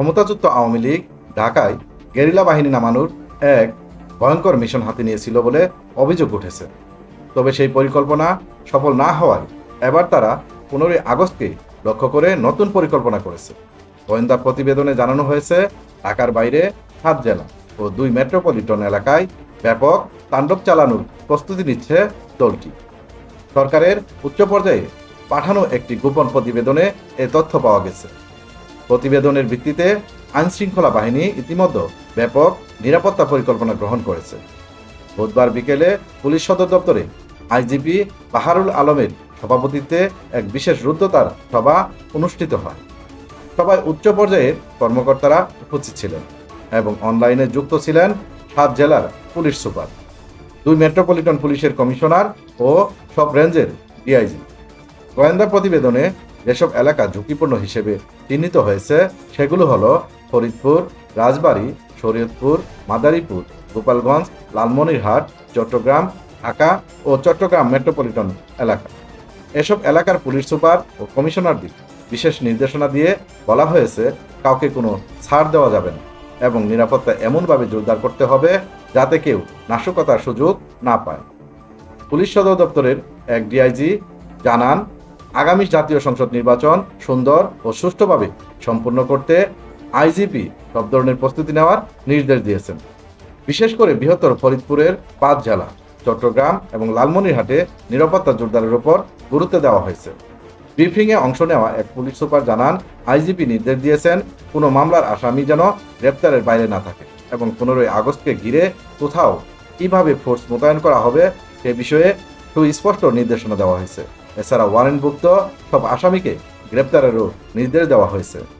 ক্ষমতাযুক্ত আওয়ামী লীগ ঢাকায় গেরিলা বাহিনী নামানোর এক ভয়ঙ্কর মিশন হাতে নিয়েছিল বলে অভিযোগ উঠেছে। তবে সেই পরিকল্পনা সফল না হওয়ায় এবার তারা পনেরোই আগস্টকে লক্ষ্য করে নতুন পরিকল্পনা করেছে। গোয়েন্দা প্রতিবেদনে জানানো হয়েছে, ঢাকার বাইরে সাত জেলা ও দুই মেট্রোপলিটন এলাকায় ব্যাপক তাণ্ডব চালানোর প্রস্তুতি নিচ্ছে দলটি। সরকারের উচ্চ পর্যায়ে পাঠানো একটি গোপন প্রতিবেদনে এ তথ্য পাওয়া গেছে। প্রতিবেদনের ভিত্তিতে আইনশৃঙ্খলা বাহিনী ইতিমধ্যে ব্যাপক নিরাপত্তা পরিকল্পনা গ্রহণ করেছে। বুধবার বিকেলে পুলিশ সদর দপ্তরে আইজিপি বাহারুল আলমের সভাপতিত্বে এক বিশেষ রুদ্ধতার সভা অনুষ্ঠিত হয়। সভায় উচ্চ পর্যায়ের কর্মকর্তারা উপস্থিত ছিলেন এবং অনলাইনে যুক্ত ছিলেন সাত জেলার পুলিশ সুপার, দুই মেট্রোপলিটন পুলিশের কমিশনার ও সব রেঞ্জের ডিআইজি। গোয়েন্দা প্রতিবেদনে যেসব এলাকা ঝুঁকিপূর্ণ হিসেবে চিহ্নিত হয়েছে, সেগুলো হলো ফরিদপুর, রাজবাড়ী, শরীয়তপুর, মাদারীপুর, গোপালগঞ্জ, লালমনিরহাট, চট্টগ্রাম, ঢাকা ও চট্টগ্রাম মেট্রোপলিটন এলাকা। এসব এলাকার পুলিশ সুপার ও কমিশনারদের বিশেষ নির্দেশনা দিয়ে বলা হয়েছে, কাউকে কোনো ছাড় দেওয়া যাবে না এবং নিরাপত্তা এমনভাবে জোরদার করতে হবে যাতে কেউ নাশকতার সুযোগ না পায়। পুলিশ সদর দপ্তরের এক ডিআইজি জানান আগামী জাতীয় সংসদ নির্বাচন সুন্দর ও সুষ্ঠুভাবে সম্পূর্ণ করতে আইজিপি সব ধরনের প্রস্তুতি নেওয়ার নির্দেশ দিয়েছেন। বিশেষ করে বৃহত্তর ফরিদপুরের পাঁচ জেলা চট্টগ্রাম এবং লালমনিরহাটে নিরাপত্তা জোরদারের উপর গুরুত্ব দেওয়া হয়েছে। ব্রিফিংয়ে অংশ নেওয়া এক পুলিশ সুপার জানান, আইজিপি নির্দেশ দিয়েছেন, কোনো মামলার আসামি যেন গ্রেপ্তারের বাইরে না থাকে এবং পনেরোই আগস্টকে ঘিরে কোথাও কীভাবে ফোর্স মোতায়েন করা হবে সে বিষয়ে সুস্পষ্ট নির্দেশনা দেওয়া হয়েছে। এছাড়া ওয়ারেন্টভুক্ত সব আসামিকে গ্রেপ্তারেরও নির্দেশ দেওয়া হয়েছে।